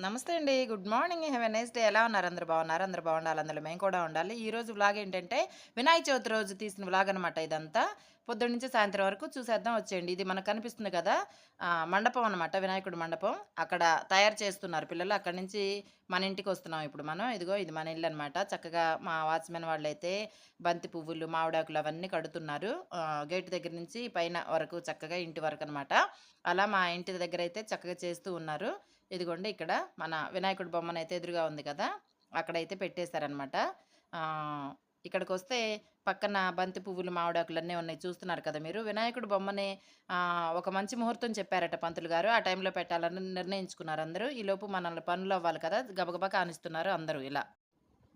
నమస్తే అండి. Good morning. Have a nice day. ఎలా ఉన్నారు? అందరు బాగున్నారు అందరు బాగుండాలి. అందులో మేము కూడా ఉండాలి. ఈరోజు వ్లాగ్ ఏంటంటే వినాయక చవితి రోజు తీసిన వ్లాగ్ అనమాట ఇదంతా. పొద్దున్న నుంచి సాయంత్రం వరకు చూసేద్దాం వచ్చేయండి. ఇది మనకు కనిపిస్తుంది కదా! మండపం అనమాట. వినాయకుడు మండపం. అక్కడ తయారు చేస్తున్నారు పిల్లలు. అక్కడ నుంచి మన ఇంటికి వస్తున్నాం ఇప్పుడు మనం. ఇదిగో ఇది మన ఇల్లు అనమాట చక్కగా మా వాచ్‌మెన్ వాళ్ళైతే బంతి పువ్వులు, మామిడాకులు అవన్నీ కడుతున్నారు. గేట్ దగ్గర నుంచి పైన వరకు చక్కగా ఇంటి వరకు అనమాట అలా మా ఇంటి దగ్గర అయితే చక్కగా చేస్తూ ఉన్నారు. ఇదిగోండి ఇక్కడ మన వినాయకుడి బొమ్మనైతే ఎదురుగా ఉంది కదా! అక్కడైతే పెట్టేశారనమాట. ఇక్కడికి వస్తే పక్కన బంతి పువ్వులు, మామిడాకులన్నీ ఉన్నాయి చూస్తున్నారు కదా మీరు. వినాయకుడు బొమ్మని ఒక మంచి ముహూర్తం చెప్పారట పంతులు గారు. ఆ టైంలో పెట్టాలని నిర్ణయించుకున్నారు అందరూ. ఈలోపు మనల్ని పనులు అవ్వాలి కదా! గబగబా కానిస్తున్నారు అందరూ ఇలా.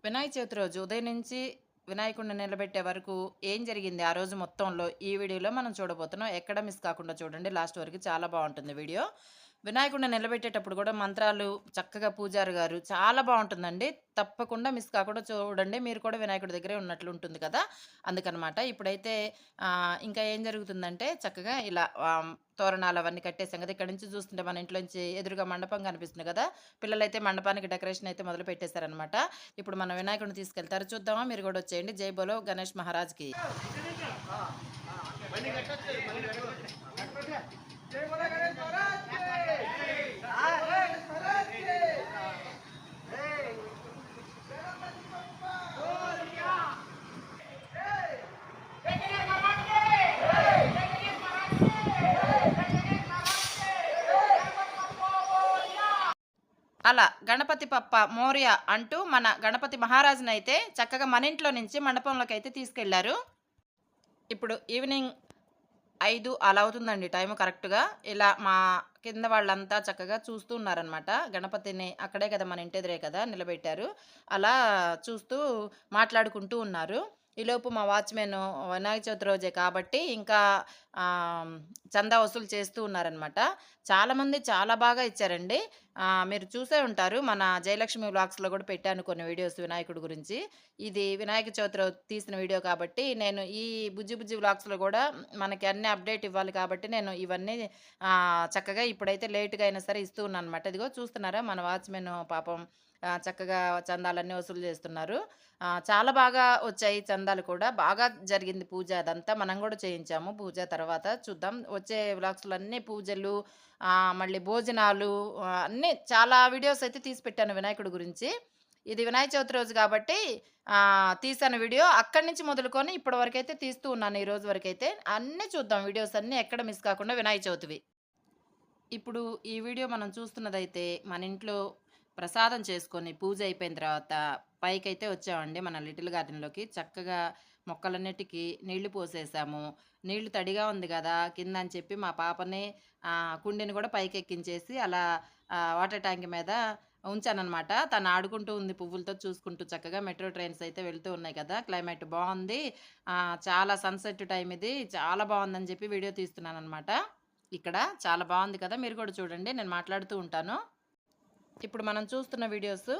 వినాయక చవితి రోజు ఉదయం నుంచి వినాయకుడిని నిలబెట్టే వరకు ఏం జరిగింది ఆ రోజు మొత్తంలో ఈ వీడియోలో మనం చూడబోతున్నాం. ఎక్కడ మిస్ కాకుండా చూడండి లాస్ట్ వరకు చాలా బాగుంటుంది వీడియో. వినాయకుడిని నిలబెట్టేటప్పుడు కూడా మంత్రాలు చక్కగా పూజారి గారు చాలా బాగుంటుందండి తప్పకుండా మిస్ కాకుండా చూడండి. మీరు కూడా వినాయకుడి దగ్గరే ఉన్నట్లు ఉంటుంది కదా! అందుకనమాట. ఇప్పుడైతే ఇంకా ఏం జరుగుతుందంటే చక్కగా ఇలా తోరణాలు అవన్నీ కట్టేసాం కదా! ఇక్కడి నుంచి చూస్తుంటే మన ఇంట్లోంచి ఎదురుగా మండపం కనిపిస్తుంది కదా! పిల్లలైతే మండపానికి డెకరేషన్ అయితే మొదలు పెట్టేశారనమాట. ఇప్పుడు మన వినాయకుడిని తీసుకెళ్తారు. చూద్దామా? మీరు కూడా వచ్చేయండి. జై బోలో గణేష్ మహారాజ్‌కి. అలా గణపతి పప్ప మోర్య అంటూ మన గణపతి మహారాజునైతే చక్కగా మన ఇంట్లో నుంచి మండపంలోకి అయితే తీసుకెళ్ళారు. ఇప్పుడు ఈవినింగ్ ఐదు అలా అవుతుందండి టైం కరెక్ట్‌గా. ఇలా మా కింద వాళ్ళంతా చక్కగా చూస్తూ ఉన్నారనమాట. గణపతిని అక్కడే కదా మన ఇంటెదురే కదా నిలబెట్టారు. అలా చూస్తూ మాట్లాడుకుంటూ ఉన్నారు. ఈలోపు మా వాచ్మెన్ వినాయక చవితి రోజే కాబట్టి ఇంకా చందా వసూలు చేస్తూ ఉన్నారనమాట. చాలామంది చాలా బాగా ఇచ్చారండి. మీరు చూసే ఉంటారు. మన జయలక్ష్మి వ్లాగ్స్‌లో కూడా పెట్టాను కొన్ని వీడియోస్ వినాయకుడి గురించి. ఇది వినాయక చవితి రోజు తీసిన వీడియో కాబట్టి నేను ఈ బుజ్జి బుజ్జి వ్లాగ్స్‌లో కూడా మనకి అన్ని అప్డేట్ ఇవ్వాలి కాబట్టి నేను ఇవన్నీ చక్కగా ఇప్పుడైతే లేట్‌గా అయినా సరే ఇస్తూ ఉన్నాననమాట. ఇదిగో చూస్తున్నారా మన వాచ్‌మెన్ పాపం చక్కగా చందాలన్నీ వసూలు చేస్తున్నారు. చాలా బాగా వచ్చాయి చందాలు కూడా. బాగా జరిగింది పూజ అదంతా. మనం కూడా చేయించాము పూజ తర్వాత చూద్దాం. వచ్చే వ్లాగ్స్‌లో అన్నీ పూజలు మళ్ళీ భోజనాలు అన్నీ చాలా వీడియోస్ అయితే తీసి పెట్టాను వినాయకుడి గురించి. ఇది వినాయక చవితి రోజు కాబట్టి తీసాను తీశాను వీడియో. అక్కడి నుంచి మొదలుకొని ఇప్పటి వరకైతే తీస్తూ ఉన్నాను ఈ రోజు వరకైతే. అన్నీ చూద్దాం వీడియోస్ అన్నీ ఎక్కడ మిస్ కాకుండా వినాయక చవితివి. ఇప్పుడు ఈ వీడియో మనం చూస్తున్నదైతే మన ఇంట్లో ప్రసాదం చేసుకొని పూజ అయిపోయిన తర్వాత పైకైతే వచ్చామండి మన లిటిల్ గార్డెన్‌లోకి. చక్కగా మొక్కలన్నిటికి నీళ్ళు పోసేసాము. నీళ్ళు తడిగా ఉంది కదా కింద అని చెప్పి మా పాపని కుండీని కూడా పైకెక్కించేసి అలా వాటర్ ట్యాంక్ మీద ఉంచానమాట తను ఆడుకుంటూ ఉంది పువ్వులతో చూసుకుంటూ చక్కగా. మెట్రో ట్రైన్స్ అయితే వెళ్తూ ఉన్నాయి కదా! క్లైమేట్ బాగుంది చాలా సన్‌సెట్ టైం ఇది. చాలా బాగుందని చెప్పి వీడియో తీస్తున్నాను అనమాట ఇక్కడ చాలా బాగుంది కదా! మీరు కూడా చూడండి. నేను మాట్లాడుతూ ఉంటాను. ఇప్పుడు మనం చూస్తున్న వీడియోస్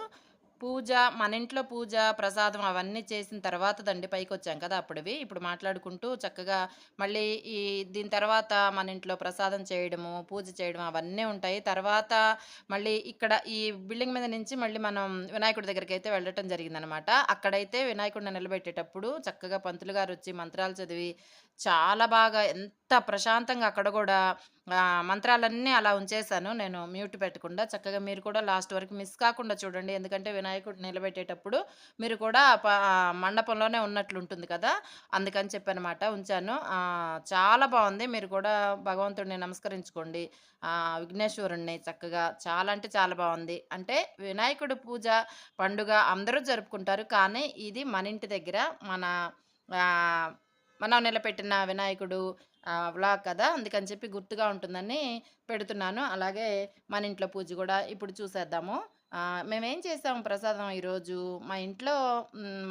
పూజ మన ఇంట్లో పూజ, ప్రసాదం అవన్నీ చేసిన తర్వాతదండి పైకొచ్చాం కదా! అప్పుడువి ఇప్పుడు మాట్లాడుకుంటూ చక్కగా మళ్ళీ ఈ దీని తర్వాత మన ఇంట్లో ప్రసాదం చేయడము, పూజ చేయడం అవన్నీ ఉంటాయి. తర్వాత మళ్ళీ ఇక్కడ ఈ బిల్డింగ్ మీద నుంచి మళ్ళీ మనం వినాయకుడి దగ్గరికి అయితే వెళ్ళటం జరిగిందనమాట. అక్కడైతే వినాయకుడిని నిలబెట్టేటప్పుడు చక్కగా పంతులు వచ్చి మంత్రాలు చదివి చాలా బాగా ఎంత ప్రశాంతంగా అక్కడ కూడా మంత్రాలన్నీ అలా ఉంచేశాను నేను మ్యూట్ పెట్టకుండా. చక్కగా మీరు కూడా లాస్ట్ వరకు మిస్ కాకుండా చూడండి. ఎందుకంటే వినాయకుడు నిలబెట్టేటప్పుడు మీరు కూడా ప మండపంలోనే ఉన్నట్లుంటుంది కదా! అందుకని చెప్పనమాట ఉంచాను. చాలా బాగుంది మీరు కూడా భగవంతుడిని నమస్కరించుకోండి. విఘ్నేశ్వరుణ్ణి చక్కగా చాలా అంటే చాలా బాగుంది అంటే వినాయకుడి పూజ, పండుగ అందరూ జరుపుకుంటారు. కానీ ఇది మన ఇంటి దగ్గర మన మనం నిలబెట్టిన వినాయకుడు వ్లాగ్ కదా! అందుకని చెప్పి గుర్తుగా ఉంటుందని పెడుతున్నాను. అలాగే మన ఇంట్లో పూజ కూడా ఇప్పుడు చూసేద్దాము. మేమేం చేసాము ప్రసాదం ఈరోజు మా ఇంట్లో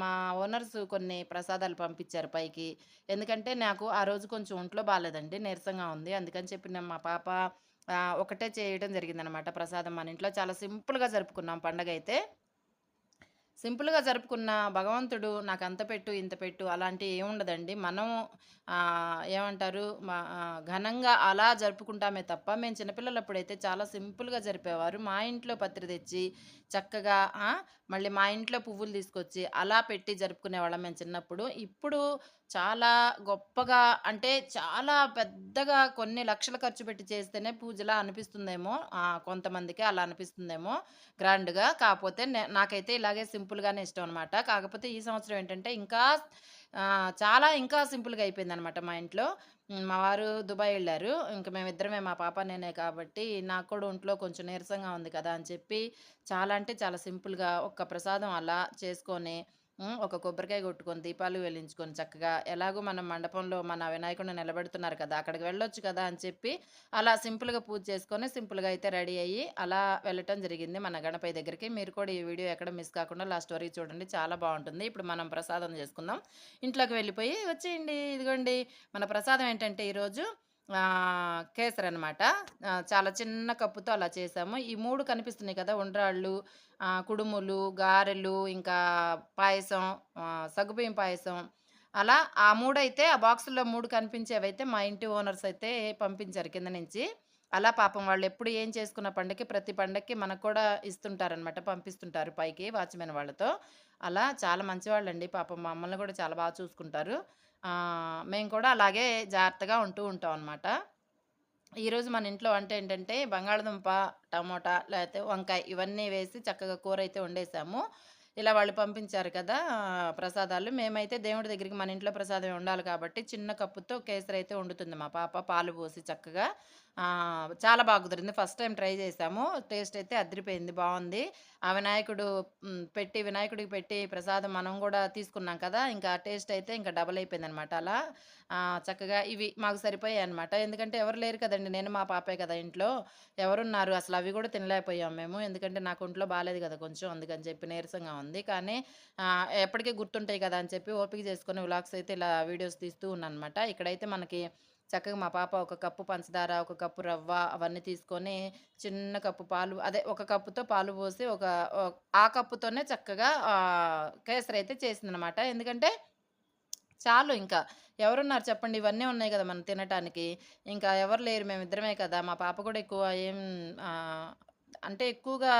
మా ఓనర్స్ కొన్ని ప్రసాదాలు పంపించారు పైకి. ఎందుకంటే నాకు ఆ రోజు కొంచెం ఒంట్లో బాగాలేదండి నీరసంగా ఉంది. అందుకని చెప్పి నేను మా పాప ఒకటే చేయడం జరిగిందనమాట ప్రసాదం మన ఇంట్లో. చాలా సింపుల్‌గా జరుపుకున్నాం పండగ అయితే సింపుల్‌గా జరుపుకున్న భగవంతుడు నాకు అంత పెట్టు, ఇంత పెట్టు అలాంటివి ఏముండదండి. మనం ఏమంటారు మా ఘనంగా అలా జరుపుకుంటామే తప్ప, మేము చిన్నపిల్లలప్పుడైతే చాలా సింపుల్‌గా జరిపేవారు. మా ఇంట్లో పత్రి తెచ్చి, చక్కగా మళ్ళీ మా ఇంట్లో పువ్వులు తీసుకొచ్చి, అలా పెట్టి జరుపుకునేవాళ్ళం మేము చిన్నప్పుడు. ఇప్పుడు చాలా గొప్పగా అంటే, చాలా పెద్దగా కొన్ని లక్షలు ఖర్చు పెట్టి చేస్తేనే పూజలా అనిపిస్తుందేమో కొంతమందికి అలా అనిపిస్తుందేమో గ్రాండ్‌గా. కాకపోతే నే నాకైతే ఇలాగే సింపుల్‌గానే ఇష్టం అనమాట. కాకపోతే ఈ సంవత్సరం ఏంటంటే, ఇంకా చాలా ఇంకా సింపుల్‌గా అయిపోయిందనమాట మా ఇంట్లో. మా వారు దుబాయ్ వెళ్ళారు ఇంక మేమిద్దరమే మా పాప, నేనే కాబట్టి, నాకు కూడా ఒంట్లో కొంచెం నీరసంగా ఉంది కదా! అని చెప్పి, చాలా అంటే చాలా సింపుల్‌గా ఒక్క ప్రసాదం అలా చేసుకొని, ఒక కొబ్బరికాయ కొట్టుకొని, దీపాలు వెలించుకొని చక్కగా ఎలాగో మనం మండపంలో మన వినాయకుడిని నిలబెడుతున్నారు కదా! అక్కడికి వెళ్ళొచ్చు కదా! అని చెప్పి, అలా సింపుల్‌గా పూజ చేసుకొని, సింపుల్‌గా అయితే రెడీ అయ్యి, అలా వెళ్ళటం జరిగింది మన గణపతి దగ్గరికి. మీరు కూడా ఈ వీడియో ఎక్కడ మిస్ కాకుండా లాస్ట్ వరకు చూడండి. చాలా బాగుంటుంది ఇప్పుడు మనం ప్రసాదం చేసుకుందాం. ఇంట్లోకి వెళ్ళిపోయి, వచ్చేయండి ఇదిగోండి మన ప్రసాదం ఏంటంటే ఈరోజు కేసర్ అనమాట చాలా చిన్న కప్పుతో అలా చేసాము ఈ మూడు కనిపిస్తున్నాయి కదా! ఉండ్రాళ్ళు, కుడుములు, గారెలు, ఇంకా పాయసం, సగ్గుబియ్యం పాయసం. అలా ఆ 3 అయితే ఆ బాక్సుల్లో మూడు కనిపించేవైతే మా ఇంటి ఓనర్స్ అయితే పంపించారు కింద నుంచి. అలా పాపం వాళ్ళు ఎప్పుడు ఏం చేసుకున్న పండగకి, ప్రతి పండగకి మనకు కూడా ఇస్తుంటారనమాట. పంపిస్తుంటారు పైకి వాచ్‌మెన్ వాళ్ళతో. అలా చాలా మంచివాళ్ళండి. పాపం మమ్మల్ని కూడా చాలా బాగా చూసుకుంటారు. మేము కూడా అలాగే జాగ్రత్తగా ఉంటూ ఉంటాం అనమాట. ఈరోజు మన ఇంట్లో వంట ఏంటంటే, బంగాళదుంప, టమోటా లేకపోతే వంకాయ ఇవన్నీ వేసి చక్కగా కూర అయితే వండేసాము. ఇలా వాళ్ళు పంపించారు కదా! ప్రసాదాలు. మేమైతే దేవుడి దగ్గరికి మన ఇంట్లో ప్రసాదం ఉండాలి కాబట్టి, చిన్న కప్పుతో కేసరి అయితే వండుతుంది మా పాప పాలు పోసి చక్కగా. చాలా బాగా కుదిరింది. ఫస్ట్ టైం ట్రై చేశాము. టేస్ట్ అయితే అదిరిపోయింది. బాగుంది ఆ వినాయకుడు పెట్టి వినాయకుడికి పెట్టి ప్రసాదం మనం కూడా తీసుకున్నాం కదా! ఇంకా టేస్ట్ అయితే ఇంకా డబల్ అయిపోయింది అనమాట అలా. చక్కగా ఇవి మాకు సరిపోయాయి అనమాట ఎందుకంటే ఎవరు లేరు కదండి నేను మా పాపే కదా ఇంట్లో. ఎవరున్నారు? అసలు అవి కూడా తినలేకపోయాం మేము. ఎందుకంటే నాకు ఒంట్లో బాగాలేదు కదా కొంచెం. అందుకని చెప్పి నీరసంగా ఉంది. కానీ ఎప్పటికీ గుర్తుంటాయి కదా! అని చెప్పి ఓపిక చేసుకొని వ్లాగ్స్ అయితే ఇలా వీడియోస్ తీస్తూ ఉన్నాననమాట. ఇక్కడైతే మనకి చక్కగా మా పాప ఒక కప్పు పంచదార, ఒక కప్పు రవ్వ అవన్నీ తీసుకొని, చిన్న కప్పు పాలు అదే ఒక కప్పుతో పాలు పోసి ఒక ఆ కప్పుతోనే చక్కగా కేసరి అయితే చేసిందనమాట. ఎందుకంటే చాలు ఇంకా. ఎవరున్నారు చెప్పండి? ఇవన్నీ ఉన్నాయి కదా మనం తినటానికి. ఇంకా ఎవరు లేరు. మేమిద్దరమే కదా! మా పాప కూడా ఎక్కువ ఏం అంటే ఎక్కువగా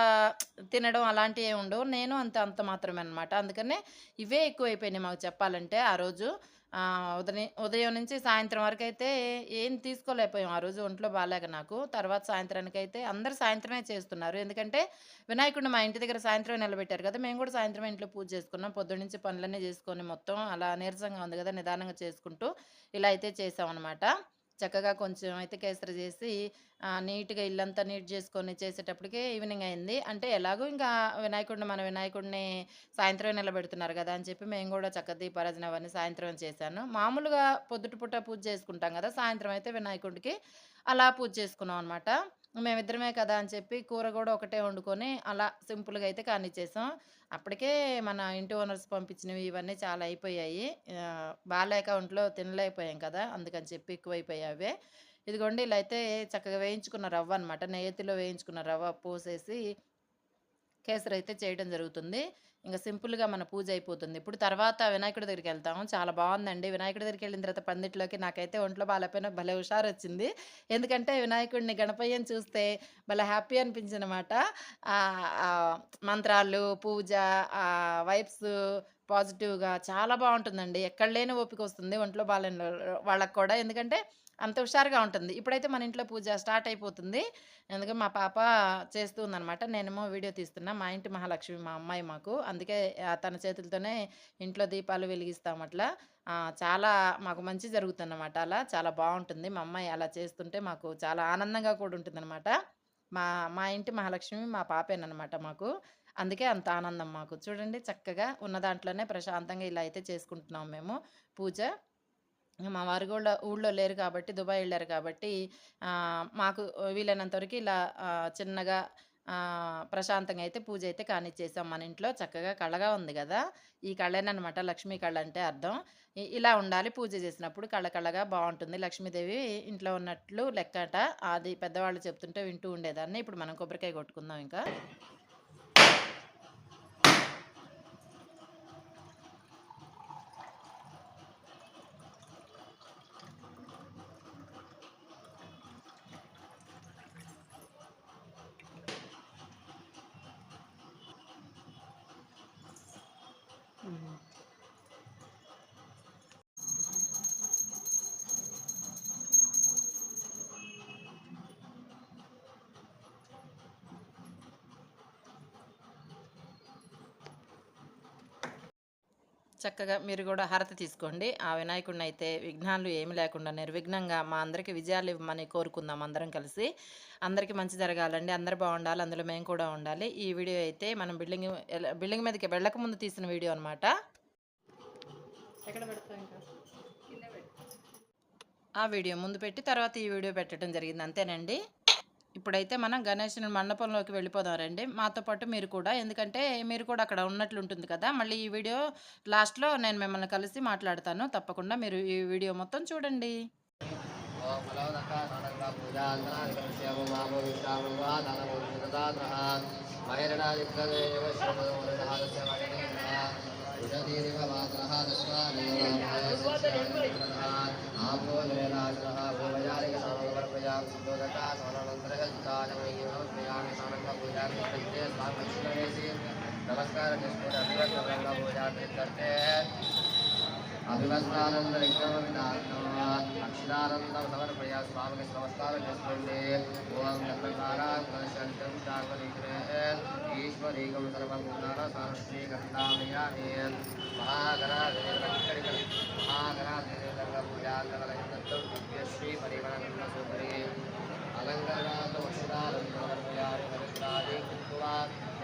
తినడం అలాంటివి ఉండవు. నేను అంత అంత మాత్రమే అనమాట. అందుకనే ఇవే ఎక్కువైపోయినాయి మాకు చెప్పాలంటే ఆ రోజు. ఉదయం ఉదయం నుంచి సాయంత్రం వరకు అయితే ఏం తీసుకోలేకపోయాం. ఆ రోజు ఒంట్లో బాగాలేక నాకు. తర్వాత సాయంత్రానికి అయితే అందరూ సాయంత్రమే చేస్తున్నారు. ఎందుకంటే వినాయకుడిని మా ఇంటి దగ్గర సాయంత్రమే నిలబెట్టారు కదా! మేము కూడా సాయంత్రం ఇంట్లో పూజ చేసుకున్నాం. పొద్దున్నుంచి పనులన్నీ చేసుకొని మొత్తం అలా నీరసంగా ఉంది కదా! నిదానంగా చేసుకుంటూ ఇలా అయితే చేసామన్నమాట చక్కగా కొంచెం అయితే కేసరి చేసి నీట్‌గా ఇల్లంతా నీట్ చేసుకొని చేసేటప్పటికే ఈవినింగ్ అయింది. అంటే ఎలాగో ఇంకా వినాయకుడిని మన వినాయకుడిని సాయంత్రమే నిలబెడుతున్నారు కదా అని చెప్పి మేము కూడా చక్కగా దీపారాజన అవన్నీ సాయంత్రం చేశాను. మామూలుగా పొద్దుట పూట పూజ చేసుకుంటాం కదా సాయంత్రం అయితే వినాయకుడికి అలా పూజ చేసుకున్నాం అనమాట. మేమిద్దరమే కదా! అని చెప్పి కూర కూడా ఒకటే వండుకొని అలా సింపుల్‌గా అయితే కానిచ్చేసాం. అప్పటికే మన ఇంటి ఓనర్స్ పంపించినవి ఇవన్నీ చాలా అయిపోయాయి. బాగాలేక ఒంట్లో తినలేకపోయాం కదా! అందుకని చెప్పి ఎక్కువైపోయాయి అవే. ఇదిగోండి ఇలా అయితే చక్కగా వేయించుకున్న రవ్వ అనమాట. నేతిలో వేయించుకున్న రవ్వ పోసేసి కేసరి అయితే చేయడం జరుగుతుంది. ఇంకా సింపుల్‌గా మన పూజ అయిపోతుంది. ఇప్పుడు తర్వాత వినాయకుడి దగ్గరికి వెళ్తాము చాలా బాగుందండి వినాయకుడి దగ్గరికి వెళ్ళిన తర్వాత పందిట్లోకి నాకైతే ఒంట్లో బాగాలేపోయిన భలే హుషారు వచ్చింది ఎందుకంటే వినాయకుడిని గణపయ్యని చూస్తే భలే హ్యాపీ అనిపించింది అనమాట మంత్రాలు, పూజ, వైబ్స్ పాజిటివ్‌గా చాలా బాగుంటుందండి ఎక్కడ లేని ఓపికొస్తుంది ఒంట్లో బాగాలేని వాళ్ళకి కూడా. ఎందుకంటే అంత హుషారుగా ఉంటుంది. ఇప్పుడైతే మన ఇంట్లో పూజ స్టార్ట్ అయిపోతుంది. ఎందుకంటే మా పాప చేస్తూ ఉందనమాట. నేనేమో వీడియో తీస్తున్నా. మా ఇంటి మహాలక్ష్మి మా అమ్మాయి మాకు. అందుకే తన చేతులతోనే ఇంట్లో దీపాలు వెలిగిస్తాం అట్లా. చాలా మాకు మంచి జరుగుతుందన్నమాట అలా. చాలా బాగుంటుంది మా అమ్మాయి అలా చేస్తుంటే మాకు చాలా ఆనందంగా కూడా ఉంటుందనమాట. మా మా ఇంటి మహాలక్ష్మి మా పాపేనమాట మాకు. అందుకే అంత ఆనందం మాకు. చూడండి చక్కగా ఉన్న దాంట్లోనే ప్రశాంతంగా ఇలా అయితే చేసుకుంటున్నాం మేము పూజ. మా వారు కూడా ఊళ్ళో లేరు కాబట్టి దుబాయ్ వెళ్ళారు కాబట్టి మాకు వీలైనంత వరకు ఇలా చిన్నగా ప్రశాంతంగా అయితే పూజ అయితే కానిచ్చేసాం మన ఇంట్లో. చక్కగా కళగా ఉంది కదా ఈ కళేననమాట లక్ష్మీ కళ అంటే అర్థం. ఇలా ఉండాలి పూజ చేసినప్పుడు కళ కళగా బాగుంటుంది లక్ష్మీదేవి ఇంట్లో ఉన్నట్లు లెక్కట. అది పెద్దవాళ్ళు చెప్తుంటే వింటూ ఉండేదాన్ని. ఇప్పుడు మనం కొబ్బరికాయ కొట్టుకుందాం ఇంకా. చక్కగా మీరు కూడా హారతి తీసుకోండి. ఆ వినాయకుడిని అయితే విఘ్నాలు ఏమి లేకుండా నిర్విఘ్నంగా మా అందరికీ విజయాలు ఇవ్వమని కోరుకుందాం అందరం కలిసి. అందరికీ మంచి జరగాలండి. అందరు బాగుండాలి. అందులో మేము కూడా ఉండాలి. ఈ వీడియో అయితే మనం బిల్డింగ్ బిల్డింగ్ మీదకి వెళ్ళక ముందు తీసిన వీడియో అనమాట ఎక్కడ పెడతాం ఇంకా? ఆ వీడియో ముందు పెట్టి తర్వాత ఈ వీడియో పెట్టడం జరిగింది. అంతేనండి? ఇప్పుడైతే మనం గణేషుని మండపంలోకి వెళ్ళిపోదాం రండి మాతో పాటు మీరు కూడా ఎందుకంటే మీరు కూడా అక్కడ ఉన్నట్లు ఉంటుంది కదా. మళ్ళీ ఈ వీడియో లాస్ట్లో నేను మిమ్మల్ని కలిసి మాట్లాడతాను. తప్పకుండా మీరు ఈ వీడియో మొత్తం చూడండి. ఆపో నివేదాశ్రః భూమజాలిక సమవర్పయాం పూజామి చేసుకుని అభివందనంగా పూజా కర్తే అభివందనానంద అక్షరానందం సమర్పయ స్వామికి నమస్కారం చేసుకోండి ఓం నమస్కారం శాంతం ఈశ్వరీకం సర్వం గుణాల సారశ్రీ గంధామయామి మహాగణాధిపతి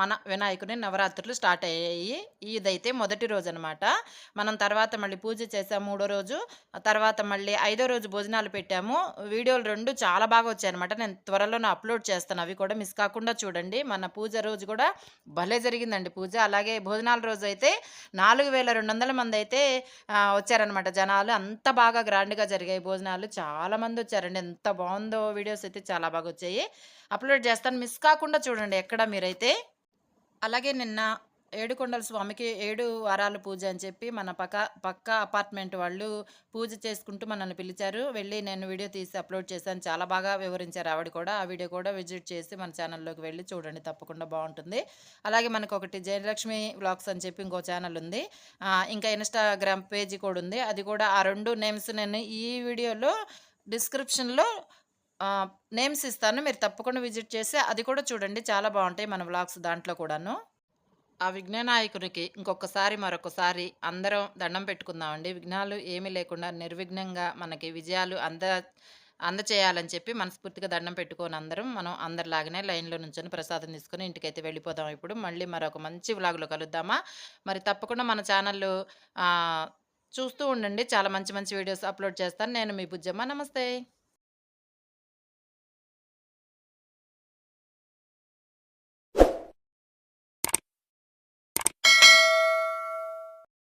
మన వినాయకుని నవరాత్రులు స్టార్ట్ అయ్యాయి. ఇదైతే మొదటి రోజు అనమాట మనం తర్వాత మళ్ళీ పూజ చేసాము మూడో రోజు. తర్వాత మళ్ళీ ఐదో రోజు భోజనాలు పెట్టాము. వీడియోలు రెండు చాలా బాగా వచ్చాయి అనమాట నేను త్వరలోనే అప్లోడ్ చేస్తాను. అవి కూడా మిస్ కాకుండా చూడండి. మన పూజ రోజు కూడా భలే జరిగిందండి పూజ. అలాగే భోజనాల రోజు అయితే నాలుగు వేల రెండు వందల మంది అయితే వచ్చారనమాట జనాలు. అంత బాగా గ్రాండ్గా జరిగాయి భోజనాలు. చాలా మంది వచ్చారండి. ఎంత బాగుందో వీడియోస్ అయితే చాలా బాగా వచ్చాయి. అప్లోడ్ చేస్తాను. మిస్ కాకుండా చూడండి ఎక్కడ మీరైతే. అలాగే నిన్న ఏడుకొండల స్వామికి ఏడు వారాల పూజ అని చెప్పి మన పక్క పక్క అపార్ట్మెంట్ వాళ్ళు పూజ చేసుకుంటూ మనల్ని పిలిచారు. వెళ్ళి నేను వీడియో తీసి అప్లోడ్ చేశాను. చాలా బాగా వివరించారు ఆవిడ కూడా. ఆ వీడియో కూడా విజిట్ చేసి మన ఛానల్లోకి వెళ్ళి చూడండి. తప్పకుండా బాగుంటుంది. అలాగే మనకు ఒకటి జయలక్ష్మి వ్లాగ్స్ అని చెప్పి ఇంకో ఛానల్ ఉంది. ఇంకా ఇన్స్టాగ్రామ్ పేజీ కూడా ఉంది. అది కూడా ఆ రెండు నేమ్స్ నేను ఈ వీడియోలో డిస్క్రిప్షన్లో నేమ్స్ ఇస్తాను. మీరు తప్పకుండా విజిట్ చేసి అది కూడా చూడండి. చాలా బాగుంటాయి మన వ్లాగ్స్ దాంట్లో కూడాను. ఆ విఘ్ననాయకునికి ఇంకొకసారి మరొకసారి అందరం దండం పెట్టుకుందామండి. విఘ్నాలు ఏమీ లేకుండా నిర్విఘ్నంగా మనకి విజయాలు అంద అందచేయాలని చెప్పి మనస్ఫూర్తిగా దండం పెట్టుకొని అందరం మనం అందరిలాగానే లైన్లో నుంచొని ప్రసాదం తీసుకొని ఇంటికైతే వెళ్ళిపోదాం ఇప్పుడు. మళ్ళీ మరొక మంచి వ్లాగ్లో కలుద్దామా? మరి తప్పకుండా మన ఛానల్ చూస్తూ ఉండండి. చాలా మంచి మంచి వీడియోస్ అప్లోడ్ చేస్తాను. నేను మీ బుజ్జమ్మ. నమస్తే.